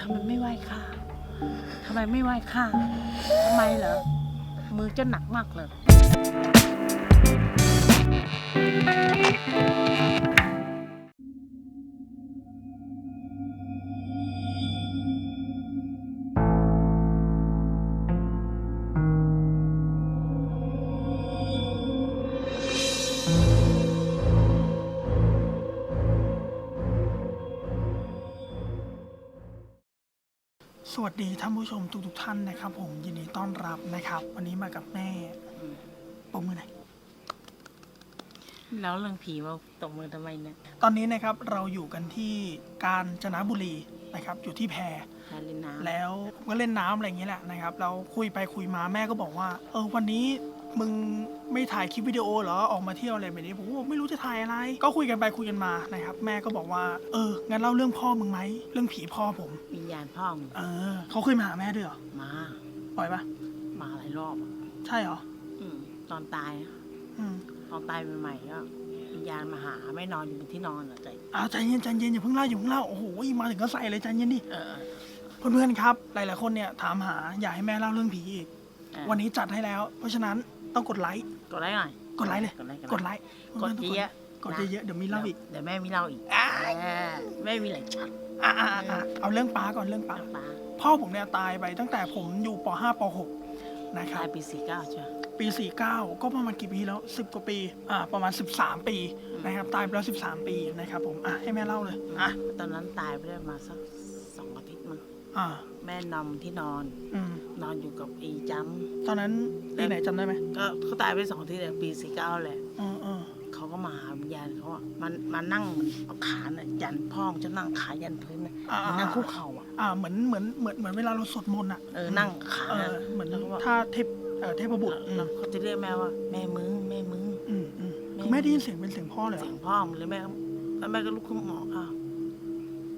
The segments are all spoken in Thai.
ทำไมไม่ไหว้ข้าทำไมไม่ไหว้ข้าทำไมเหรอ มือเจ้าหนักมากเลย สวัสดีท่านผู้ชมทุกๆท่านนะครับผมยินดีต้อนรับนะครับ วันนี้มากับแม่ปมมือไหนอยแล้วเรื่องผีมาตบมือทำไมเนี่ย ตอนนี้นะครับเราอยู่กันที่กาญจนบุรีนะครับ อยู่ที่แพฮารินน้ำแล้วผมก็เล่นน้ำอะไรอย่างเงี้ยแหละนะครับ เราคุยไปคุยมาแม่ก็บอกว่า เออวันนี้ มึงไม่ถ่ายคลิปวิดีโอเหรอออกมาเที่ยวอะไรแบบนี้ผมก็บอกไม่รู้จะถ่ายอะไร ก็คุยกันไปคุยกันมานะครับ แม่ก็บอกว่า เอองั้นเล่าเรื่องพ่อมึงไหมเรื่องผีพ่อผม วิญญาณพ่อมึงเออเขาเคยมาหาแม่ด้วยเหรอมา ปล่อยปะมาหลายรอบอะใช่เหรออืมตอนตายอะอืมตอนตายใหม่ๆก็วิญญาณมาหาไม่นอนอยู่บนที่นอนเหรอใจอ่าใจเย็นใจเย็นอย่าเพิ่งเล่าอย่าเพิ่งเล่าโอ้โหมาถึงก็ใส่เลยใจเย็นดิเออ เพื่อนๆครับ หลายๆคนเนี่ยถามหาอยากให้แม่เล่าเรื่องผีอีกเออวันนี้จัดให้แล้ว เพราะฉะนั้น ต้องกดไลค์ กดไลค์หน่อยกดไลค์เลย กดไลค์กดไลค์กดเยอะกดเยอะๆเดี๋ยวมีเล่าอีก เดี๋ยวแม่มีเล่าอีกอ่าเออแม่มีหลายช็อตอ่าอ่าอ่าเอาเรื่องป้าก่อนเรื่องป้าปลาพ่อผมเนี่ยตายไปตั้งแต่ผมอยู่ป .5 ป .6 นะครัตาบ ยปีสี่เก้าใช่ไหม ปี 49 ก็ประมาณกี่ปีแล้ว 10 กว่าปี อ่า ประมาณ 13 ปีนะครับ ตายไปแล้ว 13 ปีนะครับผม อะ ให้แม่เล่าเลย อะ ตอนนั้นตายไปได้มาสักสองอาทิตย์มั้ง อ่าแม่นำที่นอน อืมนอนอยู่กับไอีจัมตอนนั้นปีไหนจำได้ไหมก็เขาตายไปสองอาที่เลยปีสี่เก้าแหละเออเออเขาก็มาหาวิญญาณเขาอะมันมานั่งเหมือนเอาขาเนี่ยยันพ่องจะนั่งขายันพื้นน่ะอ่ามันนั่งคุกเข่าอะอ่าเหมือนเหมือนเหมือนเหมือนเวลาเราสวดมนต์อะเออนั่งขาเอน่ะอเหมือนแล้วก็บอกถ้าเทพเออเทพบุตรอืแล้วมเขาจะเรียกแม่ว่า แม่มึงแม่มึง อืมอืมคือแม่ได้ยินเสียงเป็นเสียงพ่อเลยเหรเสีอยงพ่อมันเลยแม่ก็แล้วแม่ก็ลุกขึ้นมาบอกอ้าว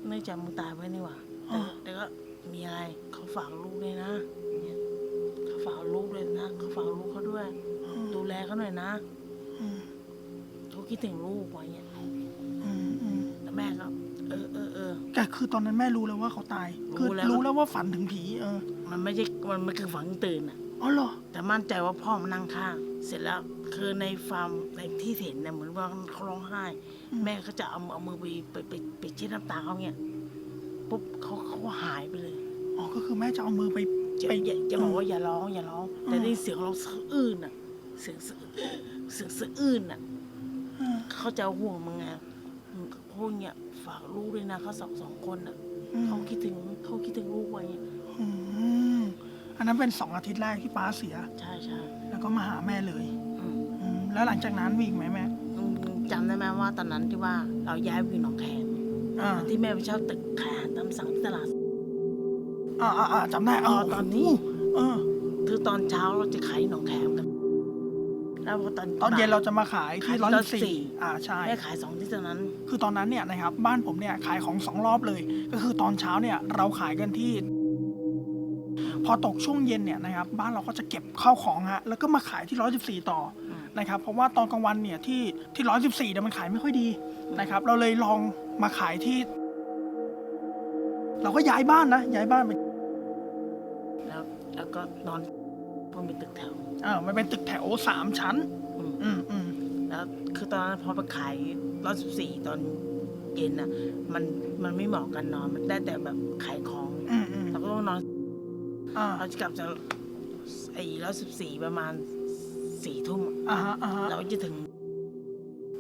เนื่องจากมึงตายไปนี่หว่าแต่แต่ก็ มีอะไรเขาฝากลูกด้วยนะเนี่ยเขาฝากลูกด้วยนะเขาฝากลูกเขาด้วย ดูแลเขาหน่อยนะอืมเขาคิดถึงลูกไว้เนี่ยอืมอืมแล้วแม่ก็เออเออเออแต่คือตอนนั้นแม่รู้แล้วว่าเขาตาย คือรู้แล้วรู้แล้วว่าฝันถึงผีเออ มันไม่ใช่มันมันคือฝังตื่นอะอ๋อเหรอแต่มั่นใจว่าพ่อมานั่งข้าง เสร็จแล้วคือในฟาร์มในที่เห็นเนี่ยเหมือนว่าเขาร้องไห้อืมแม่เขาจะเอาเอามือไปไปไปไปเช็ดน้ำตาเขาเนี่ย ปุ๊บเขาเขาหายไปเลยอ๋อก็คือแม่จะเอามือไปจะไปจะจะบอกว่าอย่าร้องอย่าร้อง แต่ได้ยินเสียงร้องสะอื้นอะ เสียงสะเสียงสะอื้นอะเออเขาจะเอาห่วงมึงไงมึงพวกเนี่ยฝากลูกด้วยนะเขาสองสองคนอะอืมเขาคิดถึงเขาคิดถึงลูกไว้อืมอันนั้นเป็นสองอาทิตย์แรกที่ป้าเสีย ใช่ใช่แล้วก็มาหาแม่เลยอืม อืมแล้วหลังจากนั้นมีอีกไหมแม่ อืมจำได้ไหมว่าตอนนั้นที่ว่าเราย้ายไปอยู่หนองแขม อ่า ที่แม่ไปเช่าตึกขายอาหารตามสั่งที่ตลาด อ่าอ่าอ่าจำได้เออตอนที่เออ คือตอนเช้าเราจะขายหนองแขมกัน แล้วพอตอนตอนเย็นเราจะมาขายที่ขายที่ร้อยร้อยสิสี่บสี่อ่าใช่ แม่ขายสองที่ตอนนั้น คือตอนนั้นเนี่ยนะครับ บ้านผมเนี่ยขายของสองรอบเลย ก็คือตอนเช้าเนี่ยเราขายกันที่ พอตกช่วงเย็นเนี่ยนะครับ บ้านเราก็จะเก็บข้าวของฮะ แล้วก็มาขายที่ร้อยสิบสี่ต่ออม นะครับเพราะว่าตอนกลางวันเนี่ยที่ที่ร้อยสิบสี่เนี่ยมันขายไม่ค่อยดีนะครับเราเลยลองมาขายที่ เราก็ย้ายบ้านนะย้ายบ้านไปแล้วแล้วก็นอนพอมีตึกแถวเออมันเป็นตึกแถวสามชั้น อืมอืมอืมแล้วคือตอนนั้นพอไปขายร้อยสิบสี่ตอนเย็นอะ มันมันไม่เหมาะกันนอนมันได้แต่แบบขายของอืมอืมเราก็ต้องนอนอ่า เราจะกลับจากไอ้ร้อยสิบสี่ประมาณสี่ทุ่ม อะอ่าฮะอ่าฮะเราจะถึง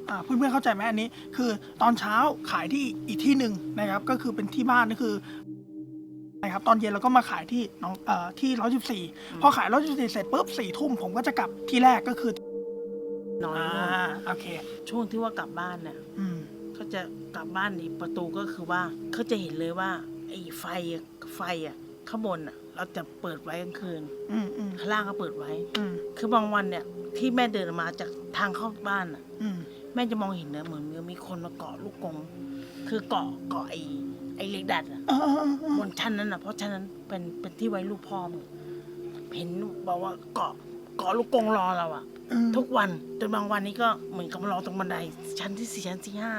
อ่าเพื่อนๆเข้าใจไหมอันนี้ คือตอนเช้าขายที่อีกที่หนึ่งนะครับ ก็คือเป็นที่บ้านนี่คือนะครับตอนเย็นเราก็มาขายที่น้องเอ่อที่ร้อยสิบสี่พอขายร้อยสิบสี่เสร็จปุ๊บสี่ทุ่มผมก็จะกลับที่แรกก็คือนอนอ่าโอเค ช่วงที่ว่ากลับบ้านเนี่ยอืม เขาจะกลับบ้านนี่ประตูก็คือว่าเขาจะเห็นเลยว่าไอ้ไฟอะไฟอะข้างบนอะ เราจะเปิดไว้กลางคืนอืมอืมข้างล่างก็เปิดไว้ อืมคือบางวันเนี่ย ที่แม่เดินมาจากทางเข้าบ้านอะ อืมแม่จะมองเห็นเนี่ยเหมือนมีคนมาเกาะลูกกรงคือเกาะเกาะไอ้ไอ้เหล็กดัดอะ เออเออเออเออบนชั้นนั้นอะเพราะชั้นนั้นเป็นเป็นที่ไว้ลูกพ่อมึงเห็นบอกว่าเกาะเกาะลูกกรงรอเราอะอืม ทุกวันจนบางวันนี้ก็เหมือนกับมารอตรงบันได ชั้นที่สี่ชั้นที่ห้า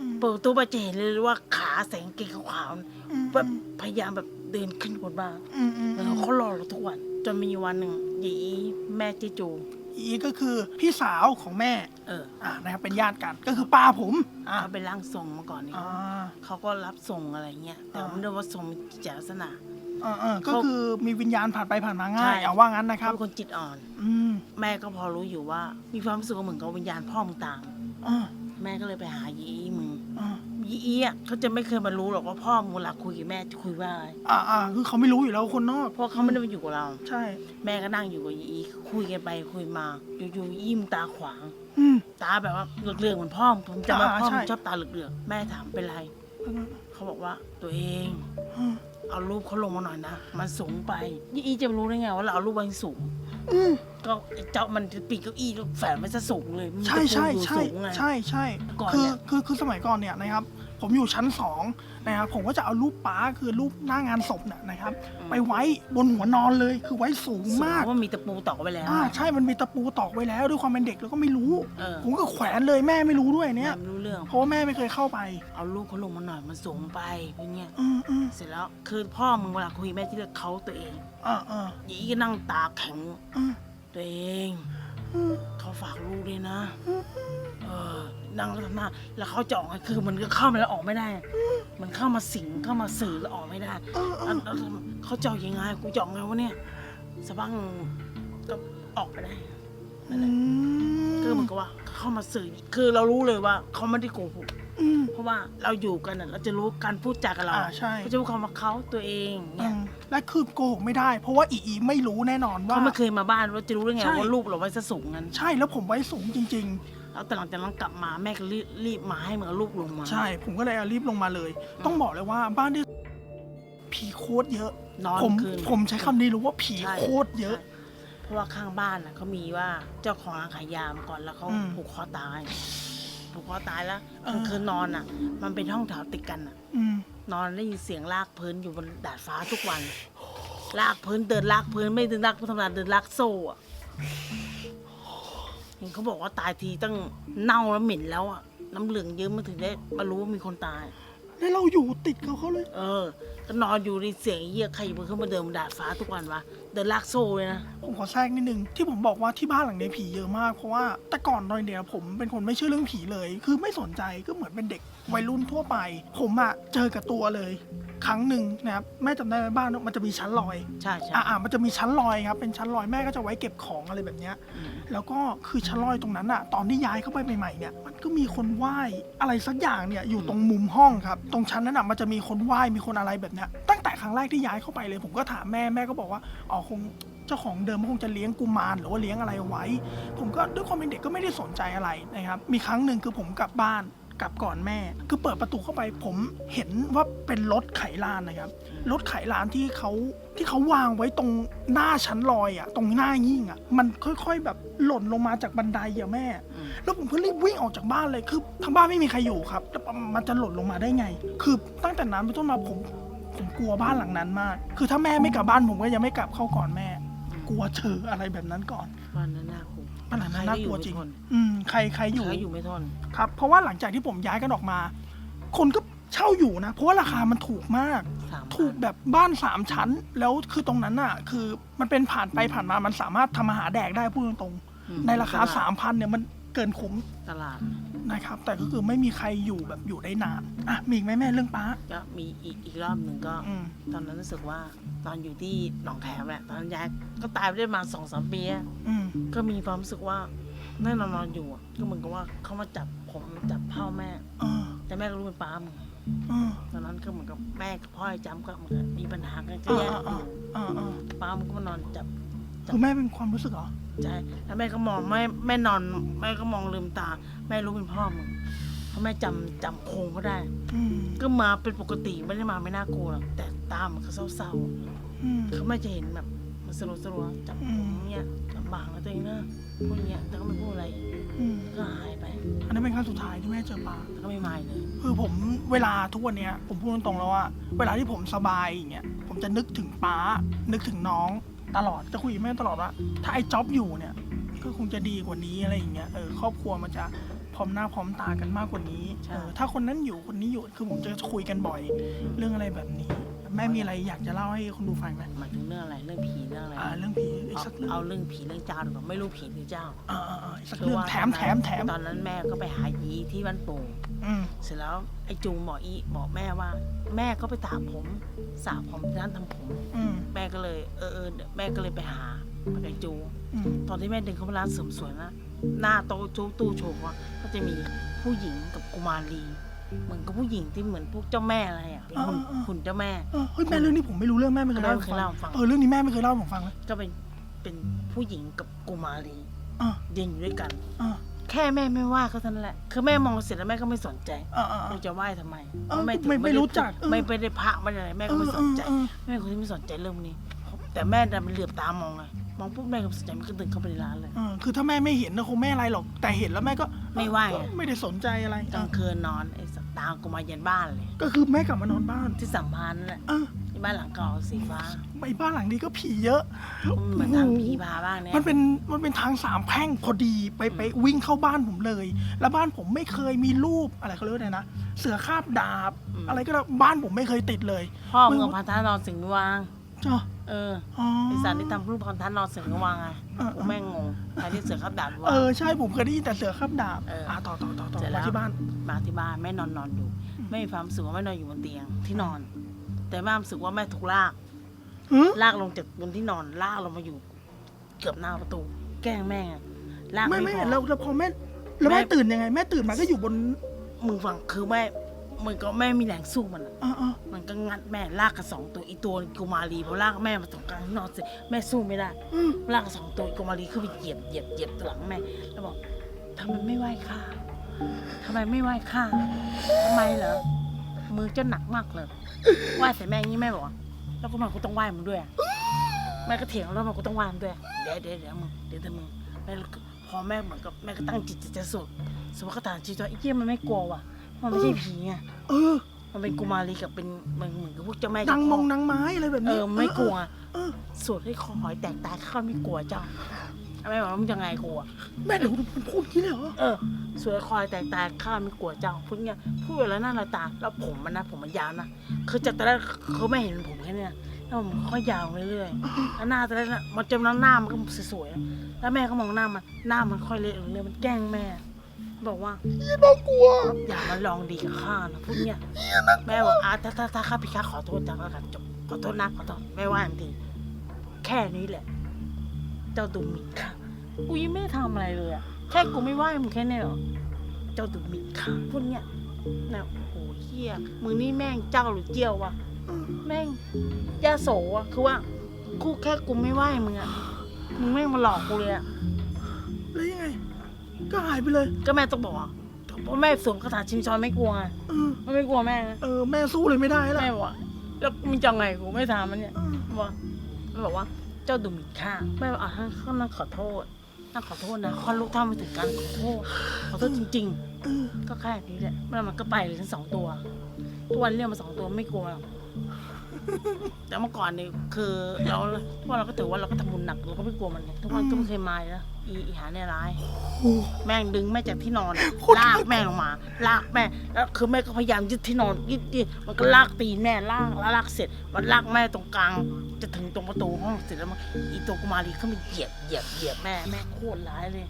อืม เปิดประตูไปจะเห็นเลยว่าขาแสงเกงขาวอืม แบบพยายามแบบ เดินขึ้นบนบ้านอืมอืมแล้วเขารอเราทุกวัน จนมีวันหนึ่งหยีแม่เจจู อีก็คือพี่สาวของแม่เอออ่านะครับเป็นญาติกันก็คือป้าผมอ่าเขาเป็นร่างทรงมาก่อนนี่อ่า เขาก็รับส่งอะไรเงี้ยแต่อ่าไม่ได้ว่าส่งจิตลักษณะอ่าอ่าก็คือมีวิญญาณผ่านไปผ่านมาง่าย ใช่ เอาว่างั้นนะคเขารับ เป็นคนจิตอ่อน อืมแม่ก็พอรู้อยู่ว่า มีความรู้สึกว่าเหมือนกับวิญญาณพ่อมึงต่าง อ่าแม่ก็เลยไปหายีมึง อ่า ยีอะเขาจะไม่เคยมารู้หรอกว่าพ่อมึงเวลาคุยกับแม่จะคุยว่าอะไรอ่าอ่าคือเขาไม่รู้อยู่แล้วคนนอก เพราะเขาไม่ได้มาอยู่กับเรา ใช่ แม่ก็นั่งอยู่กับยีคุยกันไปคุยมาอยู่ๆยีมงตาขวาง อืม ตาแบบว่าเหลือกๆเหมือนพ่อมึงผมจำว่าอ่าพ่อใช่มึงชอบตาเหลือกๆแม่ถามเป็นไร เขาบอกว่าตัวเองอืมเอารูปเขาลงมาหน่อยนะ มันสูงไปยี่อีจะรู้ได้ไงว่าเราเอารูปมันสูง อืมก็ไอ้เจ้ามันปีนเก้าอี้แล้วแฝงไว้ซะสูงเลยมันใช่ใช่จะปูอยู่ใช่สูงไง ใช่ใช่ก่อนคือเนี่ยคือคือสมัยก่อนเนี่ยนะครับ ผมอยู่ชั้นสองนะครับผมก็จะเอารูปป้าคือรูปหน้างานศพเนี่ยนะครับ ไปไว้บนหัวนอนเลยคือไว้สูงสูงมาก ว่ามีตะปูตอกไว้แล้ว อ่าใช่มันมีตะปูตอกไว้แล้วด้วยความเป็นเด็กแล้วก็ไม่รู้ เออ ผมก็แขวนเลยแม่ไม่รู้ด้วยแม่เนี่ย ไม่รู้เรื่อง เพราะว่าแม่ไม่เคยเข้าไป เอารูปเขาลงมาหน่อยมันสูงไปพวกเนี้ย อืมอืมเสร็จแล้วคือพ่อมึงเวลาคุยแม่ที่เรียกเขาตัวเองอ่าอ่ายี่ก็นั่งตาแข็งอืมตัวเองอืม เขาฝากลูกด้วยนะ เออนั่งแล้วทำหน้าแล้วเขาจะออกไงคือมันก็เข้ามาแล้วออกไม่ได้ มันเข้ามาสิงเข้ามาสื่อแล้วออกไม่ได้เออเอแล้วอแล้วเขาจะออกยังไงกูจะออกไงวะเนี่ยสะบั้งก็ออกไปได้นั่นแหละก็เหมือนกับว่าเข้ามาสื่อคือเรารู้เลยว่าเขาไม่ได้โกหก อืม เพราะว่าเราอยู่กันน่ะเราจะรู้การพูดจากับเราอ่าใช่ เขาจะพูดคำว่าเขาตัวเองอืเนี่ยมและคือโกหกไม่ได้ เพราะว่าอีอีไม่รู้แน่นอนว่า เขาไม่เคยมาบ้านว่าจะรู้ได้ไงใช่ ว่าลูกเราไว้ซะสูงงั้น ใช่แล้วผมไว้สูงจริง แล้วแต่หลังจากนั้นกลับมาแม่ก็รีบรีบมาให้เหมือนลูกลงมาๆ ใช่ ผมก็เลยเอารีบลงมาเลย ต้องบอกเลยว่าบ้านที่ผีโคตรเยอะ นอนผมคืนผมใช้คำนี้รู้ว่าผีใช่โคตรเยอะ ใช่เพราะว่าข้างบ้านน่ะเขามีว่าเจ้าของร้านขายยามาก่อนแล้วเขาอืม ผูกคอตาย ผูกคอตายแล้วเออกลางคืนนอนอะ มันเป็นห้องแถวติดกันอะอืมนอนได้ยินเสียงลากพื้นอยู่บนดาดฟ้าทุกวัน ลากพื้นเดินลากพื้นไม่เดินลากพื้นธรรมดาเดินลากโซ่อะเห็นเขาบอกว่าตายทีตั้งเน่าแล้วเหม็นแล้วอะน้ำเหลืองเยอะมันถึงได้มารู้ว่ามีคนตาย แล้วเราอยู่ติดกับเขาเลย เออก็นอนอยู่ในเสียงเยี่ยใครมันขึ้นมาเดินบนดาดฟ้าทุกวันวะ เดินลากโซ่เลยนะ ผมขอแทรกนิดนึงที่ผมบอกว่าที่บ้านหลังนี้ผีเยอะมากเพราะว่าแต่ก่อนตอนเดียวผมเป็นคนไม่เชื่อเรื่องผีเลย คือไม่สนใจก็เหมือนเป็นเด็กวัยรุ่นทั่วไป ผมอะเจอกับตัวเลย ครั้งหนึ่งนะครับแม่จำได้ไหมบ้านมันจะมีชั้นลอยใช่ใช่อ่าอ่ามันจะมีชั้นลอยครับเป็นชั้นลอยแม่ก็จะไว้เก็บของอะไรแบบเนี้ย อืมแล้วก็คือชั้นลอยตรงนั้นอะตอนที่ย้ายเข้าไปใหม่ๆเนี่ยมันก็มีคนไหว้อะไรสักอย่างเนี่ยอยู่ตรงมุมห้องครับ ตรงชั้นนั้นอะมันจะมีคนไหว้มีคนอะไรแบบเนี้ยตั้งแต่ครั้งแรกที่ย้ายเข้าไปเลย ผมก็ถามแม่แม่ก็บอกว่าอ๋อคงเจ้าของเดิมคงจะเลี้ยงกุมารหรือว่าเลี้ยงอะไรเอาไว้ ผมก็ด้วยความเป็นเด็กก็ไม่ได้สนใจอะไรนะครับมีครั้งหนึ่งคือผมกลับบ้าน กลับก่อนแม่ คือเปิดประตูเข้าไปผมเห็นว่าเป็นรถไขลานนะครับรถไขลานที่เขาที่เขาวางไว้ตรงหน้าชั้นลอยอะตรงหน้ายิ่งอะ มันค่อยๆแบบหล่นลงมาจากบันไดอะแม่อืมแล้วผมก็รีบวิ่งออกจากบ้านเลยคือทางบ้านไม่มีใครอยู่ครับแล้วมันจะหล่นลงมาได้ไง คือตั้งแต่นั้นเป็นต้นมาผมผมกลัวบ้านหลังนั้นมาก คือถ้าแม่ไม่กลับบ้านผมก็ยังไม่กลับเข้าก่อนแม่ กลัวเจออะไรแบบนั้นก่อนบ้านนั้นน่าก ลัวบ้านหลังนั้นน่ากลัวจริงใคอยู่ไม่ทนอืมใครใครอยู่ ใครอยู่ไม่ทนครับ เพราะว่าหลังจากที่ผมย้ายกันออกมา คนก็เช่าอยู่นะ เพราะว่าราคามันถูกมาก สามถูกแบบบ้านสามชั้น แล้วคือตรงนั้นน่ะ คือมันเป็นผ่านไปผ่านมามันสามารถทำอาหารแดกได้พูดตรงอืๆในราคาตลดสามพันเนี่ยมัน เกินคุ้มตลาดนะครับ แต่ก็คือไม่มีใครอยู่แบบอยู่ได้นานอะมีอีกไหมแม่เรื่องป้า ก็มีอีกอีกรอบหนึ่งก็ อืม ตอนนั้นรู้สึกว่าตอนอยู่ที่หนองแขมแหละตอนนั้นยายก็ตายไปได้ประมาณสองสามปีอะอืม ก็มีความรู้สึกว่าแน่นอนนอนอยู่อะก็เหมือนกับว่าเขามาจับผมจับเผ้าแม่ เออแต่แม่ก็รู้เป็นป้ามึงเออตอนนั้นก็เหมือนกับแม่กับพ่อไอ้จำก็เหมือนกับมีปัญหากันก็อ่าแยกออ่ายู่อ่าอ่าป้ามันก็มานอนจับ คือแม่เป็นความรู้สึกเหรอ ใช่แล้วแม่ก็มองแม่แม่นอนแม่ก็มองลืมตา แม่รู้เป็นพ่อมึงเพราะแม่จำจำโครงเขาได้ อืมก็มาเป็นปกติไม่ได้มาไม่น่ากลัวหรอกแต่ตามันก็เศร้าอืม ๆเขาไม่จะเห็นแบบมันสลัวสลัวๆจับอืมเนี่ยลำบากนะตัวเองนะพูดอย่างเงี้ยแต่ก็ไม่พูดอะไรอืมก็หายไปอันนั้นเป็นครั้งสุดท้ายที่แม่เจอปลา แล้วก็ไม่มาอีกเลย คือผมเวลาทุกวันเนี้ยผมพูดตรงๆแล้วว่า เวลาที่ผมสบายอย่างเงี้ยผมจะนึกถึงป้า นึกถึงน้อง ตลอดจะคุยกับแม่ตลอดว่าถ้าไอ้จ็อบอยู่เนี่ยก็คงจะดีกว่านี้อะไรอย่างเงี้ยเออครอบครัวมันจะพพร้อมหน้าพร้อมตากันมากกว่านี้ใช่เออถ้าคนนั้นอยู่คนนี้อยู่คือผมจะคุยกันบ่อย เรื่องอะไรแบบนี้ แม่มีอะไรอยากจะเล่าให้คนดูฟังไหมหมายถึงเรื่องอะไรเรื่องผีเรื่องอะไรอ่าเรื่องผีอี กเอาสักเรื่องเอาเรื่องผีเรื่องเจ้าดีกว่าไม่รู้ผีหรือเจ้าอ่าอ่าอ่าอีกสักคืเรื่องว่าแถมแถมแถมตอนนั้นแม่ก็ไปหายีที่บ้านโป่งอืมเสร็จแล้วไอ้จูงบอกอีบอกแม่ว่า แม่ก็ไปตามผมสาวผมที่ร้านทำผม อืมแม่ก็เลยเออเออเดี๋ยวแม่ก็เลยไปหาไปกับไอ้จูงอืมตอนที่แม่เดินเข้าไปร้านเสริมสวยนะหน้าโต๊ะจูตู้โชว์อะก็จะมีผู้หญิงกับกุมารลีเหมือนกับผู้หญิงที่เหมือนพวกเจ้าแม่อะไรอะหุ่นหุ่นเจ้าแม่ เออเฮ้ยแม่เรื่องนี้ผมไม่รู้เรื่องแม่ไม่เคยเล่าให้ผมแม่ไม่เคยเล่าให้ฟัฟังงเออเรื่องนี้แม่ไม่เคยเล่าให้ผมฟังเลย ก็เป็น เป็นผู้หญิงกับกุมารีอ่าเดินอยู่ด้วยกัน อ่าแค่แม่ไม่ว่าก็เท่านั้นแหละ คือแม่มองเสร็จแล้วแม่ก็ไม่สนใจอ่าอ่ากูจะไหว้ทำไมเออพราะแถือไม่ไม่ด้รู้จักเออไม่ไปได้พระไม่ได้อะไรแม่ก็ไม่สนใจเออเออแม่เป็นคนที่ไม่สนใจเรื่องพวกนี้ แต่แม่ดันไปเหลือบตามองไงมองปุ๊บแม่ก็ไม่สนใจแม่ก็เดินเข้าไปในร้านเลยเออคือถ้าแม่ไม่เห็นนะคงไม่อะไรหรอก แต่เห็นแล้วแม่ก็ไม่ว่าไงไม่ได้สนใจอะไรกลางคืนนอนไอ้สั ตว์ตามกูมาเย็นบ้านเลย ก็คือแม่กลับมานอนบ้านที่สัมพันธ์นั่นแหละเออที่บ้านหลังเก่าสีฟ้าไอ้บ้านหลังนี้ก็ผีเยอะ มันเหมือนทางผีพาบ้างเนี่ยมันเป็นมันเป็นทางสามแพร่งพอดีไปไปวิ่งเข้าบ้านผมเลย แล้วบ้านผมไม่เคยมีรูปอะไรเขาเรียกว่าไงนะเสือคาบดาบ อะไรก็ได้บ้านผมไม่เคยติดเลยพ่อมึงกับพันธะนอนสิงห์วาง จ้ะ เอออ๋อ ไอสารที่ทำรูปพันธะนอนสิงห์วางไงเออ กูแม่งงงใครที่เสือขับดาบเอวางอใช่ผมเคยได้ยินแต่เสือคาบดาบเอออ่อ่าต่อต่อต่อต่อเสร็จแล้มาวที่บ้าน มาที่บ้านแม่นอนนอนอยู่แม่มีความรู้สึกว่าแม่นอนอยู่บนเตียงที่นอน แต่แม่รู้สึกว่าแม่ถูกลากหือลากลงจากบนที่นอนลากลงมาอยู่ เกือบหน้าประตู แกล้งแม่ไงลากไม่ไม่ไม่พอแล้วแล้วพอแม่แล้วแม่แม่ ตื่นยังไง แม่ตื่นมาก็อยู่บนมึงฟังคือแม่ มึงก็แม่มีแรงสู้มันอะอ่าอ่ามันก็งัดแม่ลากกันสองตัวอีตัวกูมารีพอลากแม่มาตรงกลางที่นอนเสร็จแม่สู้ไม่ได้ อืมลากกันสองตัวอีกูมารีขึ้นไปเหยียบเหยียบเหยียบหลังแม่แล้วบอกทำไมไม่ไหว้ข้าทำไมไม่ไหว้ข้าทำไมเหรอมือเจ้าหนักมากเลยไหว้ใส่แม่อย่างนี้แม่บอกว่าแล้วก็มันกูต้องไหว้มึงด้วยอะแม่ก็เถียงแล้วมันกูต้องไหว้มึงด้วยเดี๋ยวเดี๋ยวเดี๋ยวมึงเดี๋ยวแต่มึงแม่ก็พอแม่เหมือนกับแม่ก็ตั้งจิตจะสวดสวดคาถาจิตว่าไอ้เหี้ยมันไม่กลัวว่ะ มันไม่ใช่ผีไงเออมันเป็นกุมารีกับเป็นมันเหมือนกับพวกเจ้าแม่นางเจ้ามพ่งนางไม้อะไรแบบเอนี้อไม่กลัวเออสวดให้คอหอยแตกตายข้าไม่กลัวเจ้าแม่บอกว่ามึงจะไงกลัว แม่เดี๋ยวมันพูดอย่างนี้เลยเหรอเออสวยคอยแตกตายข้าไม่กลัวเจ้าพูดเงี้ยพูดไปแล้วหน้าเราตาแล้วผมมันนะผมมันยาวนะคือจากตอนแรกเขาไม่เห็นผมแค่เนี้ยแล้วผมค่อยยาวเรื่อยๆแล้วหน้าตอนแรกน่ะมันจำน้ำหน้ามันก็สวยๆแล้วแม่ก็มองหน้ามันหน้ามันค่อยเละลงเรื่อยๆมันแกล้งแม่ บอกว่าน่ากลัว อย่ามาลองดีกับข้านะพูดเงี้ยแม่บอกอะถ้าถ้าถ้าข้าผิดข้าขอโทษจังแล้วกันจบขอโทษนะขอโทษแม่ว่าทันทีแค่นี้แหละ เจ้าดุมิดค่ะกูยังไม่ได้ทำอะไรเลยอะแค่กูไม่ไหวมึงแค่นี้เหรอเจ้าดุมิดค่ะพูดเงี้ยนะโอ้โหเฮียมึงนี่แม่งเจ้าหรือเจียววะแม่งยาโสอะคือว่ากูแค่กูไม่ไหวมึงอะมึงแม่งมาหลอกกูเลยอะแล้วยังไง ก็หายไปเลย ก็แม่ต้องบอกอะเพราะแม่สวมคาถาชิมชอนไม่กลัวไงเออมันไม่กลัวแม่นะเออแม่สู้เลยไม่ได้แล้วแม่บอกว่าแล้วมึงจะไงกูไม่ถามมันเนี่ย เออบอกมันบอกว่าเจ้าดูหมิ่นข้าแม่บอกอะข้านั่งขอโทษนั่งขอโทษนะข้อลูกเท่าไม่ถึงการขอโทษขอโทษจริง เออ ๆ ก็แค่นี้แหละแล้วมันก็ไปเลยทั้งสองตัวทุกวันเรียกมาสองตัวไม่กลัวหรอก แต่เมื่อก่อนเนี่ยคือเราทุกวันเราก็ถือว่าเราก็ทำบุญหนักเราก็ไม่กลัวมันไงทุกวันก็ไม่เคยมาเลยนะอีอีหาเนี่ยร้ายโอ้แม่งดึงแม่จากที่นอนโคตรลากแม่ลงมา ลากแม่แล้วคือแม่ก็พยายามยึดที่นอนยึดยึดมันก็ลากตีนแม่ลากแล้วลากเสร็จ มันลากแม่ตรงกลาง จะถึงตรงประตูห้องเสร็จแล้วมันอีตัวกุมารีเข้ามาเหยียบเหยียบเหยียบแม่แม่โคตรร้ายเลย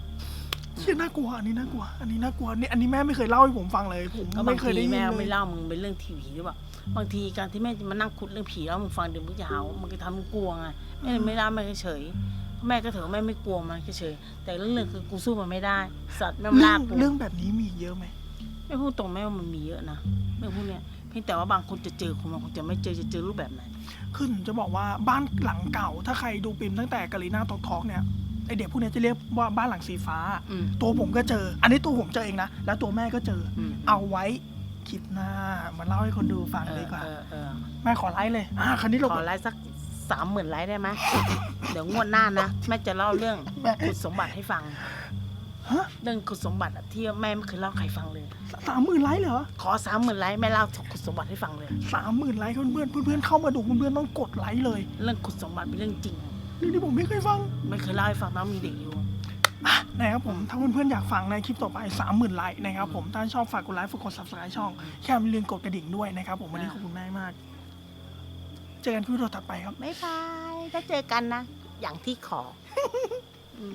เชี่ยน่ากลัวอันนี้น่ากลัว อันนี้น่ากลัวนี่อันนี้แม่ไม่เคยเล่าให้ผมฟังเลย ผมก็บาไม่งเคยได้ทียินแม่เลไม่ยเล่ามึงเป็นเรื่องทีวีหรือเปล่าบางทีการที่แม่จะมานั่งคุดเรื่องผีแล้วมึงฟังเดี๋ยวมึงจะหาว่ามึงจะทำมึงกลัวไงแม่เลยไม่เล่าแม่เฉยแม่ก็ถือว่าแม่ไม่กลัวมันเฉยแต่เรื่องเรื่องคือกูสู้มันไม่ได้ สัตว์แม่มันเรื่อลางกกู เรื่องแบบนี้มีเยอะไหมไม่พูดตรงแม่ว่ามันมีเยอะนะเรื่องพวกเนี้ยเพียงแต่ว่าบางคนจะเจอคนบางคนจะไม่เจอจะเจอรูปแบบไหนคือผมจะบอกว่าบ้านหลังเก่า ถ้าใครดูปิมตั้งแต่กาลีนาทอกทอกเนี่ย ไอเด็กพวกเนี้ยจะเรียกว่าบ้านหลังสีฟ้า อืม ตัวผมก็เจอ อันนี้ตัวผมเจอเองนะ แล้วตัวแม่ก็เจออืมเอาไว้คลิปหน้ามาเล่าให้คนดูฟังเอดีอกว่า เออเออแม่ขอไลค์เลย อ่าคันนี้เราขอไลค์สักสามหมื่นไลค์ได้ไหม เดี๋ยวงวดหน้านะแม่จะเล่าเรื่องแม่ขุดสมบัติให้ฟัง ฮะเรื่องขุดสมบัติอะที่แม่ไม่เคยเล่าใครฟังเลย สามหมื่นไลค์เหรอขอสามหมื่นไลค์แม่เล่าขุดสมบัติให้ฟังเลย สามหมื่นไลค์เพื่อนๆเพื่อนๆเข้ามาดูเพื่อนๆต้องกดไลค์เลย เรื่องขุดสมบัติเป็นเรื่องจริง เรื่องที่ผมไม่เคยฟังไม่เคยเล่าให้ฟังตอนมีเด็กอยู่ อะนะครับผมถ้าเพื่อนๆอยากฟังในคลิปต่อไป 30,000ไลค์นะครับผมถ้าชอบฝากกดไลค์ฝากกด subscribe ช่อง แค่ไม่ลืมกดกระดิ่งด้วยนะครับผมวันนี้ขอบคุณแม่มากเจอกันคลิปวิดีโอถัดไปครับบ๊ายบายถ้าเจอกันนะ อย่างที่ขอ อืม